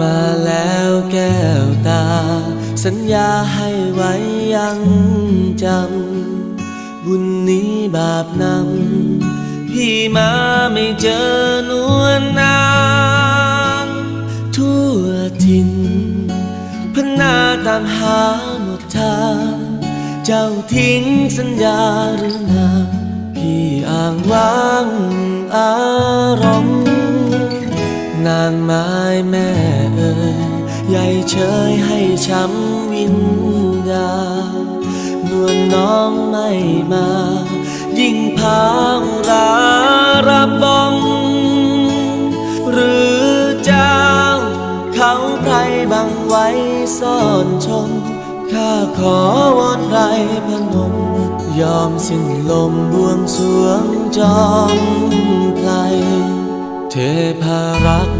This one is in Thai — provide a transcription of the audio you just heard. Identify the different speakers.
Speaker 1: มาแล้วแก้วตา สัญญาให้ไว้ยังจำ บุญนี้บาปนำ พี่มาไม่เจอนวลนางทั่วทินพนาตามหาหมดทาง เจ้าทิ้งสัญญาหรื นางไม้แม่เอ่ยใหญ่เชยให้ช้ำวิญญาณนวลน้องไม่มา ยิ่งพางราระบมหรือเจ้า เขาไพรบังไว้ซ่อนชมข้าขอวอนไรพนม ยอมสิ้นลมบวงสวงจอมไพร เทพารักษ์